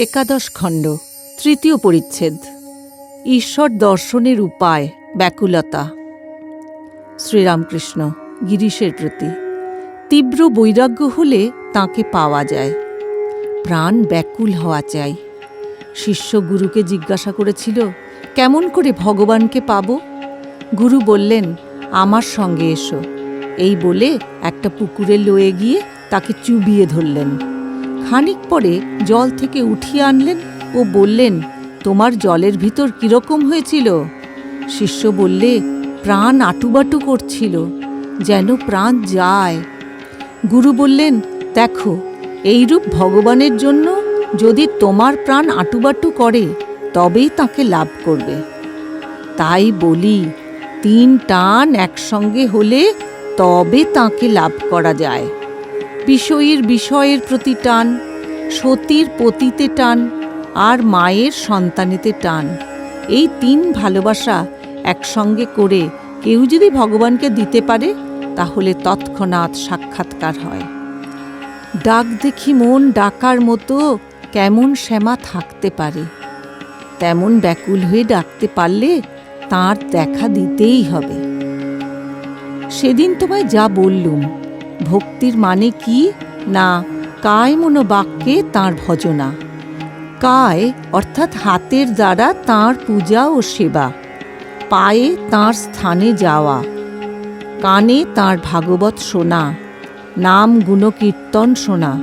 একাদশ খণ্ড, তৃতীয় পরিচ্ছেদ। ঈশ্বর দর্শনের উপায়, ব্যাকুলতা। শ্রীরামকৃষ্ণ গিরিশের প্রতি, তীব্র বৈরাগ্য হলে তাকে পাওয়া যায়। প্রাণ ব্যাকুল হওয়া চাই। শিষ্য গুরুকে জিজ্ঞাসা করেছিল, কেমন করে ভগবানকে পাব? গুরু বললেন, আমার সঙ্গে এসো। এই বলে একটা পুকুরে লয়ে গিয়ে তাকে চুবিয়ে ধরলেন। খানিক পরে জল থেকে উঠিয়ে আনলেন ও বললেন, তোমার জলের ভিতর কীরকম হয়েছিল? শিষ্য বললে, প্রাণ আটুবাটু করছিল, যেন প্রাণ যায়। গুরু বললেন, দেখো, এইরূপ ভগবানের জন্য যদি তোমার প্রাণ আটুবাটু করে, তবেই তাকে লাভ করবে। তাই বলি, তিন টান একসঙ্গে হলে তবে তাকে লাভ করা যায়। বিষয়ের বিষয়ের প্রতি টান, সতীর পতিতে টান, আর মায়ের সন্তানেতে টান। এই তিন ভালোবাসা একসঙ্গে করে কেউ যদি ভগবানকে দিতে পারে, তাহলে তৎক্ষণাৎ সাক্ষাৎকার হয়। ডাক দেখি মন ডাকার মতো কেমন শ্যামা থাকতে পারে। তেমন ব্যাকুল হয়ে ডাকতে পারলে তার দেখা দিতেই হবে। সেদিন তোমায় যা বললুম ভক্তির মানে কি? না, কায় মনোবাক্যে তাঁর ভজনা। কায় অর্থাৎ হাতের দ্বারা তাঁর পূজা ও সেবা। পায়ে তাঁর স্থানে যাওয়া। কানে তাঁর ভাগবত শোনা। নাম গুণকীর্তন শোনা।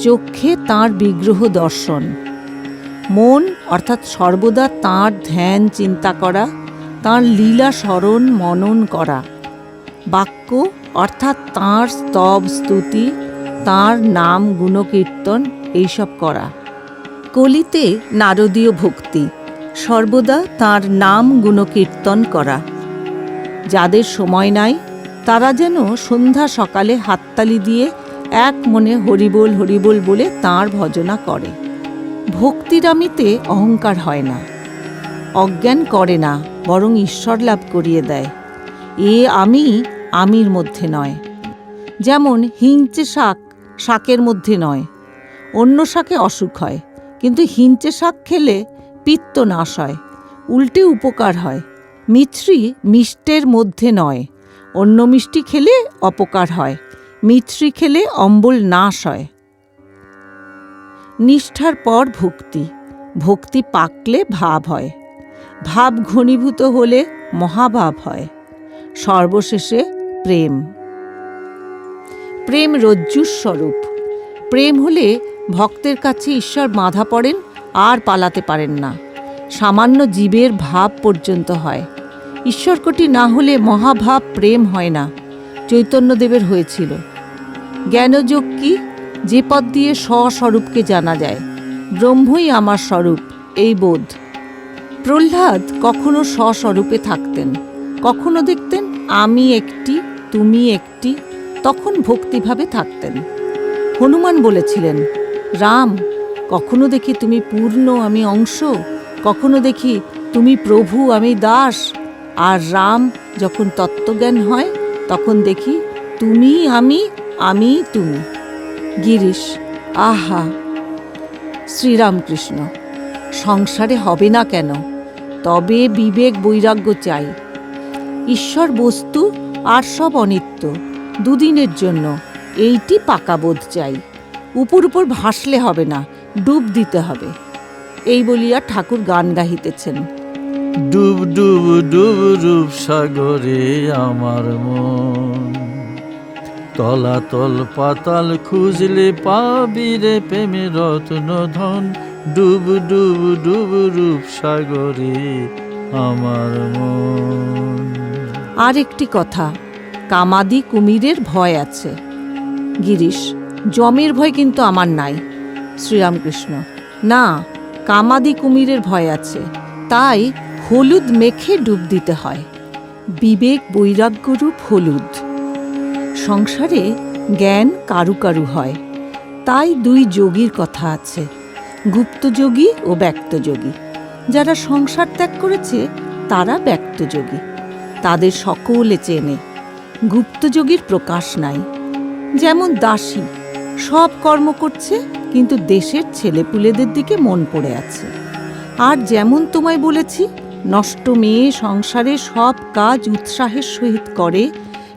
চক্ষে তাঁর বিগ্রহ দর্শন। মন অর্থাৎ সর্বদা তাঁর ধ্যান চিন্তা করা, তাঁর লীলা স্মরণ মনন করা। বাক্য অর্থাৎ তাঁর স্তব স্তুতি, তাঁর নাম গুণকীর্তন, এইসব করা। কলিতে নারদীয় ভক্তি, সর্বদা তাঁর নাম গুণকীর্তন করা। যাদের সময় নাই, তারা যেন সন্ধ্যা সকালে হাততালি দিয়ে এক মনে হরিবোল হরিবোল বলে তাঁর ভজনা করে। ভক্তিরামিতে অহংকার হয় না। অজ্ঞান করে না, বরং ঈশ্বর লাভ করিয়ে দেয়। এ আমি আমির মধ্যে নয়। যেমন হিংচে শাক, শাকের মধ্যে নয়। অন্য শাকে অসুখ হয়, কিন্তু হিঞ্চে শাক খেলে পিত্ত নাশ হয়, উল্টে উপকার হয়। মিছরি মিষ্টের মধ্যে নয়, অন্য মিষ্টি খেলে অপকার হয়, মিছরি খেলে অম্বল নাশ হয়। নিষ্ঠার পর ভক্তি ভক্তি পাকলে ভাব হয়। ভাব ঘনীভূত হলে মহাভাব হয়। সর্বশেষে প্রেম। প্রেম রজ্জুর স্বরূপ। প্রেম হলে ভক্তের কাছে ঈশ্বর বাঁধা পড়েন, আর পালাতে পারেন না। সামান্য জীবের ভাব পর্যন্ত হয়। ঈশ্বরকটি না হলে মহাভাব প্রেম হয় না, চৈতন্যদেবের হয়েছিল। জ্ঞানযোগ কি? যে পথ দিয়ে স্বস্বরূপকে জানা যায়। ব্রহ্মই আমার স্বরূপ, এই বোধ। প্রহ্লাদ কখনো স্বস্বরূপে থাকতেন, কখনো দেখতেন আমি একটি তুমি একটি তখন ভক্তিভাবে থাকতেন। হনুমান বলেছিলেন, রাম, কখনো দেখি তুমি পূর্ণ আমি অংশ, কখনো দেখি তুমি প্রভু আমি দাস। আর রাম যখন তত্ত্বজ্ঞান হয়, তখন দেখি তুমি আমি আমি তুমি। গিরিশ, আহা, শ্রীরামকৃষ্ণ, সংসারে হবে না কেন? তবে বিবেক বৈরাগ্য চাই। ঈশ্বর বস্তু আর সব অনিত্য। দুদিনের জন্য এইটি পাকা বোধ চাই। উপর উপর ভাসলে হবে না, ডুব দিতে হবে। এই বলিয়া ঠাকুর গান গাহিতেছেন। ডুব ডুব ডুব রূপ সাগরে আমার মন। তলাতল পাতাল খুঁজলে পাবি রে প্রেমে রত্ন ধন ডুব ডুব ডুব রূপ সাগরে আমার মন। আর একটি কথা, কামাদি কুমিরের ভয় আছে। গিরিশ জমের ভয় কিন্তু আমার নাই। শ্রীরামকৃষ্ণ, না, কামাদি কুমিরের ভয় আছে, তাই হলুদ মেখে ডুব দিতে হয়। বিবেক বৈরাগ্যরূপ হলুদ। সংসারে জ্ঞান কারু কারু হয়, তাই দুই যোগীর কথা আছে গুপ্তযোগী ও ব্যক্তযোগী যারা সংসার ত্যাগ করেছে, তারা ব্যক্তযোগী তাদের সকলে চেনে। গুপ্তযোগীর প্রকাশ নাই। যেমন দাসী, সব কর্ম করছে, কিন্তু দেশের ছেলেপুলেদের দিকে মন পড়ে আছে। আর যেমন তোমায় বলেছি, নষ্ট মেয়ে সংসারে সব কাজ উৎসাহের সহিত করে,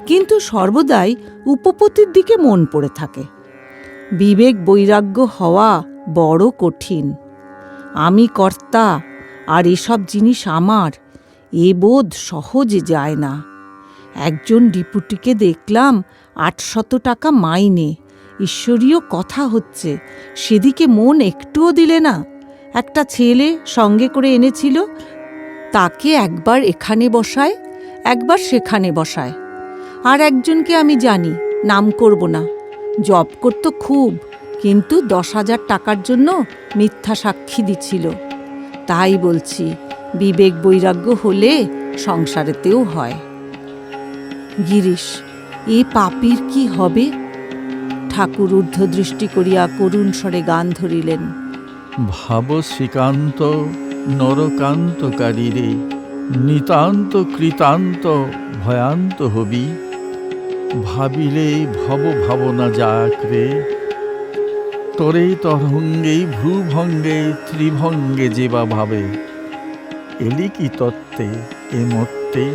কিন্তু সর্বদাই উপপতির দিকে মন পড়ে থাকে। বিবেক বৈরাগ্য হওয়া বড় কঠিন। আমি কর্তা, আর এসব জিনিস আমার। এ বোধ সহজে যায় না। একজন ডিপুটিকে দেখলাম আটশত টাকা মাইনে। ঈশ্বরীয় কথা হচ্ছে, সেদিকে মন একটুও দিলে না। একটা ছেলে সঙ্গে করে এনেছিল, তাকে একবার এখানে বসায়, একবার সেখানে বসায়। আর একজনকে আমি জানি, নাম করব না। জব করত খুব, কিন্তু দশ হাজার টাকার জন্য মিথ্যা সাক্ষী দিছিল। তাই বলছি বিবেক বৈরাগ্য হলে সংসারেতেও হয়। গিরিশ, এ পাপির কি হবে? ঠাকুর ঊর্ধ্বদৃষ্টি করিয়া করুণ স্বরে গান ধরিলেন। ভাব শ্রীকান্ত নরকান্তকারী রে নিতান্ত কৃতান্ত, ভয়ান্ত হবি। ভাবিলে ভব ভাবনা যাক রে। তরে তরঙ্গে, ভ্রুভঙ্গে, ত্রিভঙ্গে যেবা ভাবে। এলি কি তত্ত্বে? এ মত্তে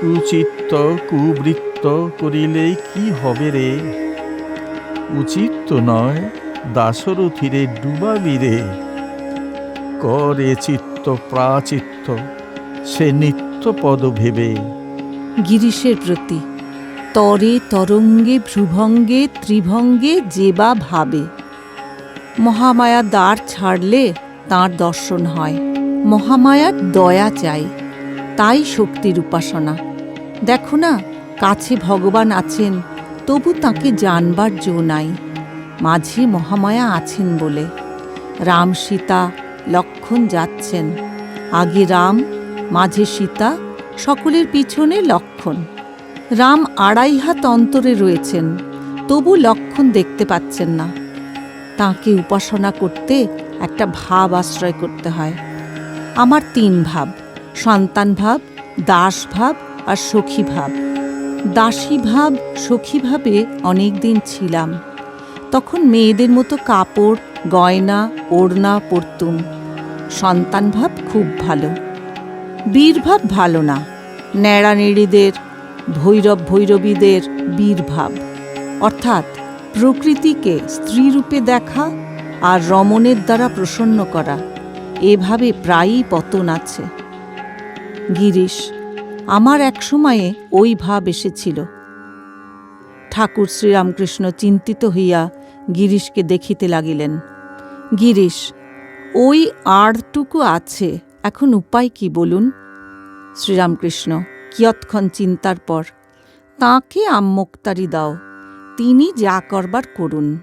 কুচিত্ত কুবৃত্ত করিলে কি হবে রে? উচিত নয় দাসরথিরে ডুবাবি রে। করে চিত্ত প্রাচিত্ত, সে নিত্য পদ ভেবে। গিরিশের প্রতি, তরে তরঙ্গে ভ্রুভঙ্গে ত্রিভঙ্গে যে বা ভাবে। মহামায়া দ্বার ছাড়লে তার দর্শন হয়। মহামায়ার দয়া চাই, তাই শক্তির উপাসনা। দেখো না, কাছে ভগবান আছেন, তবু তাকে জানবার জো নাই। মাঝে মহামায়া আছেন বলে। রাম সীতা লক্ষণ যাচ্ছেন। আগে রাম, মাঝে সীতা, সকলের পিছনে লক্ষণ। রাম আড়াই হাত অন্তরে রয়েছেন, তবু লক্ষণ দেখতে পাচ্ছেন না। তাকে উপাসনা করতে একটা ভাব আশ্রয় করতে হয়। আমার তিন ভাব, সন্তান ভাব, দাস ভাব আর সখী ভাব। দাসী ভাব, সখী ভাবে অনেক দিন ছিলাম। তখন মেয়েদের মতো কাপড়, গয়না, ওড়না, পরতুম। সন্তান ভাব খুব ভালো। বীরভাব ভালো না ন্যাড়ানেড়িদের ভৈরব ভৈরবীদের বীরভাব অর্থাৎ প্রকৃতিকে স্ত্রীরূপে দেখা আর রমণের দ্বারা প্রসন্ন করা। এভাবে প্রায়ই পতন আছে। গিরিশ, আমার এক সময়ে ওই ভাব এসেছিল। ঠাকুর শ্রীরামকৃষ্ণ চিন্তিত হইয়া গিরিশকে দেখিতে লাগিলেন। গিরিশ, ওই আড়টুকু আছে, এখন উপায় কি বলুন? শ্রীরামকৃষ্ণ, কিয়ৎক্ষণ চিন্তার পর, তাঁকে আম্মোক্তারি দাও, তিনি যা করবার করুন।